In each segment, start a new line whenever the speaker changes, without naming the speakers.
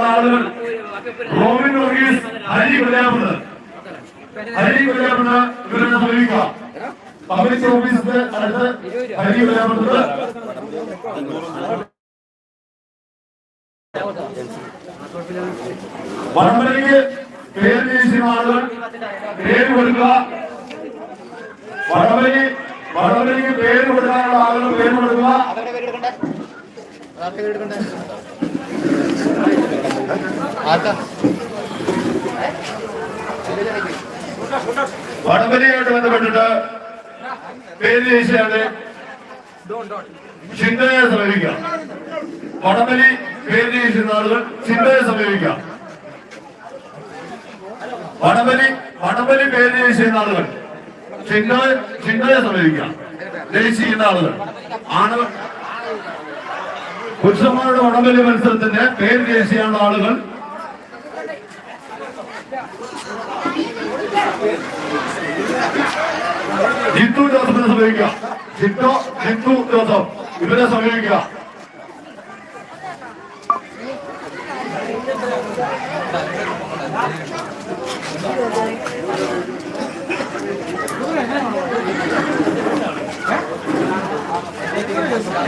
ആളുകൾ റോബിൻ വർഗീസ് ഹരി കൊല്ലാപ്പുന്നത് ഹരി കൊല്ലാപ്പുന്നത് ഇവരുടെ സമീപിക്കുക പബ്ലിക് ഓഫീസിന്റെ അടുത്ത് ഹരി കൊല്ലാപ്പുന്നത് വടംവലിക്ക് പേര് ആളുകൾ പേര് കൊടുക്കുക. പേര് കൊടുക്കാനുള്ള പേര് കൊടുക്കുക. ബന്ധപ്പെട്ടിട്ട് പേര് ജയിച്ചയാൾ ചിന്തയെ സമീപിക്കാം. വടവലി പേര് ജയിച്ചിരുന്ന ആളുകൾ ചിന്തയെ സമീപിക്കാം. വടംവലി വടംവലി പേര് ചെയ്യുന്ന ആളുകൾ. ചിങ്ങ ചിന്തയെ സമീപിക്കാം ചെയ്യുന്ന ആളുകൾ. ആണ് പുരുഷന്മാരുടെ വടംവലി മത്സരത്തിന്റെ പേര് ജയിച്ചിരുന്ന ആളുകൾ? ജിത്തു ജോസഫിനെ സമീപിക്കാം ജിത്തോ ജിത്തു ജോസഫ് ഇവരെ സമീപിക്കാം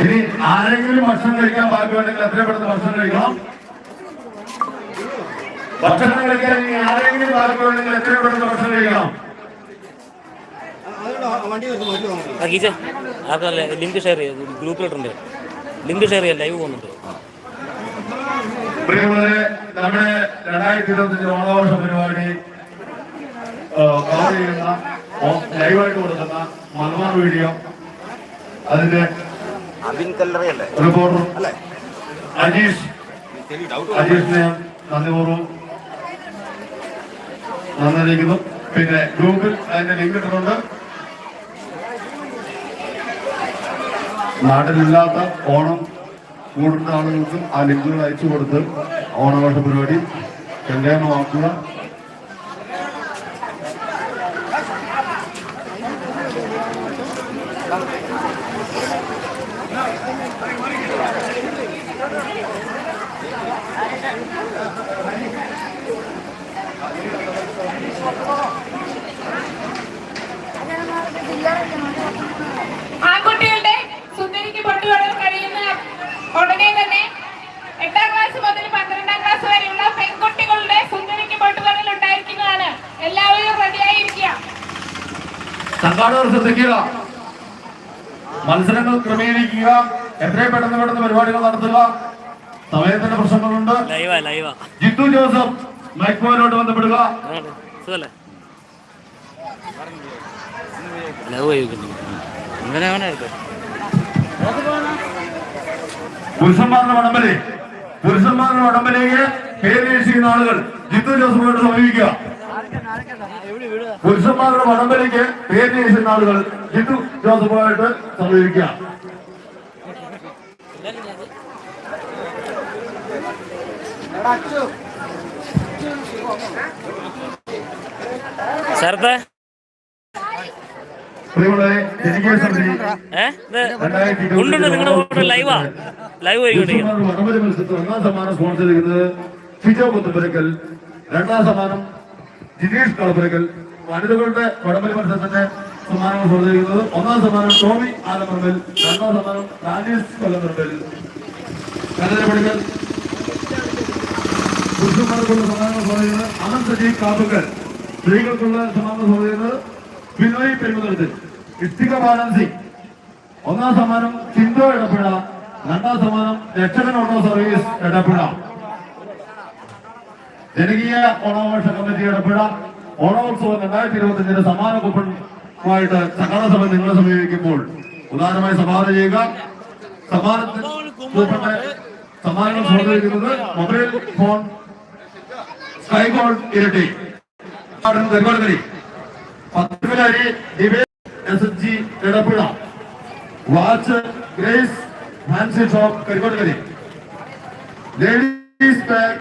ഇനി ആരെങ്കിലും ഭക്ഷണം കഴിക്കാൻ ബാക്കിയുണ്ടെങ്കിൽ എത്ര പെട്ടെന്ന് ഭക്ഷണം കഴിക്കണം? ഭക്ഷണം കഴിക്കാൻ ഇനി ആരെങ്കിലും ബാക്കിയുണ്ടെങ്കിൽ എത്ര പെട്ടെന്ന് ഭക്ഷണം കഴിക്കണം?
ലിങ്ക് ഗ്രൂപ്പിലിട്ടുണ്ട് ലിങ്ക് ഷെയർ ചെയ്യാൻ ലൈവ് പോകുന്നുണ്ട്.
പ്രിയമുള്ളവരെ നമ്മുടെ രണ്ടായിരത്തി ഇരുപത്തഞ്ച് ഓണാഘോഷ പരിപാടി കവർ ചെയ്യുന്ന ലൈവായിട്ട് കൊടുക്കുന്ന മലബാർ വീഡിയോ അതിന്റെ റിപ്പോർട്ടർ അജീഷ്. അജീഷിനെ നന്ദിപൂർവം നന്ദിയിരിക്കുന്നു പിന്നെ ഗ്രൂപ്പിൽ അതിന്റെ ലിങ്ക് ഇട്ടിട്ടുണ്ട്. നാട്ടിലില്ലാത്ത ഓണം കൂടുന്ന ആളുകൾക്കും ആ ലിങ്കുകൾ അയച്ചു കൊടുത്ത് ഓണാഘോഷ പരിപാടി കല്യാണമാക്കുക
ആൺകുട്ടികളുടെ എല്ലാവരും
സംഘാടകർ ശ്രദ്ധിക്കുക മത്സരങ്ങൾ ക്രമീകരിക്കുക. എത്രയും പെട്ടെന്ന് പെട്ടെന്ന് പരിപാടികൾ നടത്തുക. സമയത്തിന്റെ പ്രശ്നങ്ങളുണ്ട്. ജിത്തു ജോസഫ് മൈക്രോയിലോട്ട് ബന്ധപ്പെടുക. പുരുഷന്മാരുടെ വടംവലി. പുരുഷന്മാരുടെ വടംവലിക്ക് പേര് ചെയ്യുന്ന ആളുകൾ ജിത്തു ജോസഫുമായിട്ട് സമീപിക്കുക. പുരുഷന്മാരുടെ വടംവലിക്ക് പേര് വീക്ഷിക്കുന്ന ആളുകൾ ജിത്തു ജോസഫുമായിട്ട് സമീപിക്കുക
ശരത്തെ
പ്രിയമുള്ളവരെ ജനകീയ സമിതി
ഏ? ഇത് ഉണ്ട് ഉണ്ട് നിങ്ങളുടെ കൂടെ ലൈവാ? ലൈവ്
വടംവലി ഒന്നാം സമ്മാനം സ്പോൺസർ ചെയ്യുന്നത് ഫിജോ കുത്തുപുരക്കൽ രണ്ടാം സമ്മാനം ജിനീഷ് കളപ്പുരക്കൽ വനിതകളുടെ വടംവലി മത്സരത്തിന് സമ്മാനങ്ങൾ സ്പോൺസർ ഒന്നാം സമ്മാനം ടോമി ആലമർമൽ രണ്ടാം സമ്മാനം ഡാനിയസ് കൊല്ലമർമൽ കനലപ്പടിക്കൽ പുരുഷന്മാർക്കുള്ള സമ്മാനങ്ങൾ ചെയ്യുന്നത് അനന്ത് സജീവ് കാപ്പുക്കൽ. സ്ത്രീകൾക്കുള്ള സമ്മാനങ്ങൾ ചെയ്യുന്നത് ബിനോയ് പെരുമുതലത്തിൽ ഇഷ്ടിക ബാലൻസി ഒന്നാം സമ്മാനം ചിന്തോ ഇടപ്പുഴ രണ്ടാം സമ്മാനം രക്ഷകൻ ഓട്ടോ സർവീസ് ഇടപ്പുഴ ജനകീയ ഓണാഘോഷ കമ്മിറ്റിയുടെ പിഴ ഓണോത്സവം രണ്ടായിരത്തി ഇരുപത്തി സമാന കൂപ്പണുമായിട്ട് സഭ നിങ്ങളെ സമീപിക്കുമ്പോൾ ഉദാഹരണമായി സംഭാവന ചെയ്യുക. സമ്മാനത്തിൽ കൂപ്പണ് സമ്മാനങ്ങൾ സ്വീകരിക്കുന്നത് മൊബൈൽ ഫോൺ സ്കൈ ഗോൾഡ് ഇരട്ടി തെരുവാളി പത്തുമലരി S S G Edappuzha watch grace fancy shop കരിക്കോട്ടുകരി ladies bag